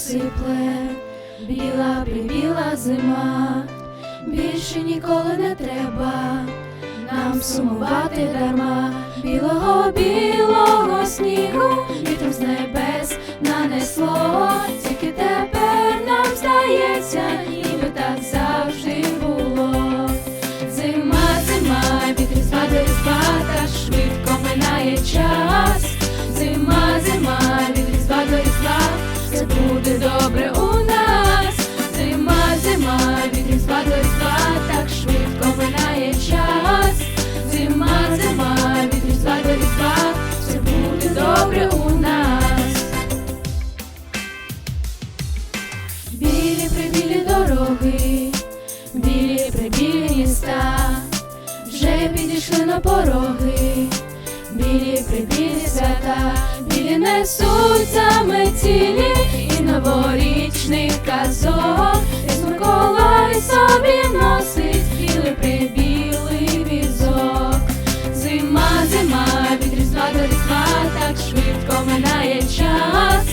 сипле, біла прибіла зима, більше ніколи не треба нам сумувати дарма, білого, білого снігу, вітром з небес нанесло. Міста, вже підійшли на пороги, білі прибілі свята, білі несуть саме цілі і новорічних казок, Десь Миколай собі носить білий прибілий візок. Зима, зима, від різдва до різдва, так швидко минає час.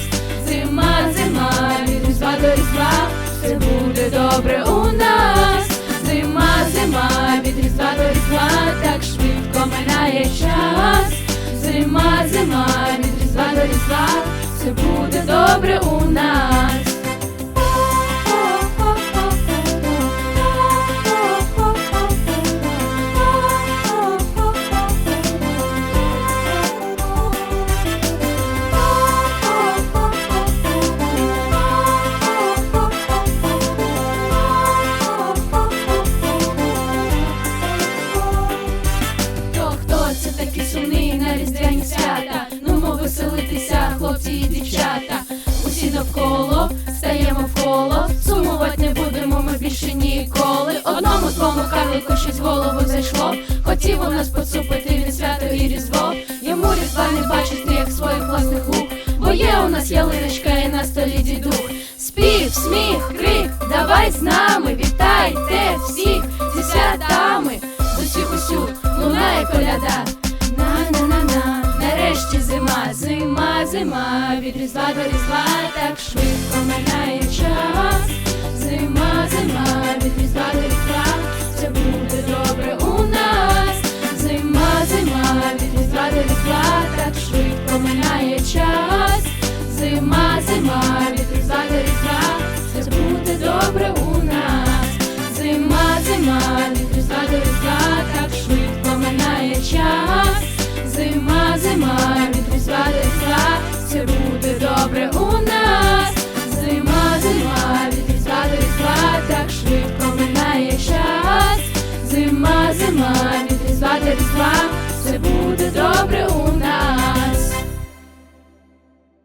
Зима, зима, від різдва до різдва, все буде добре від різдва до різдва, так швидко минає час. Зима, зима, від різдва до різдва, все буде добре у нас. Навколо стаємо в коло, сумувати не будемо ми більше ніколи. Одному твому карлику щось в голову зайшло. Хотів у нас поцупити він свято і різдво. Йому різдва не бачити, як своїх власних лук. Бо є у нас ялиночка і на столі дідух. Спів, сміх, крик, давай з нами, вітайте всіх зі святами. З усіх усюд лунає коляда. Зима, від різдва до різдва так швидко минає час. Зима, зима, від різдва до різдва, все буде добре у нас. Зима, зима, від різдва до різдва, так швидко минає час. Зима, зима, від різдва до різдва, все буде добре у нас. Зима, зима, від різдва до різдва, так швидко минає час. Зима, зима, pregunta.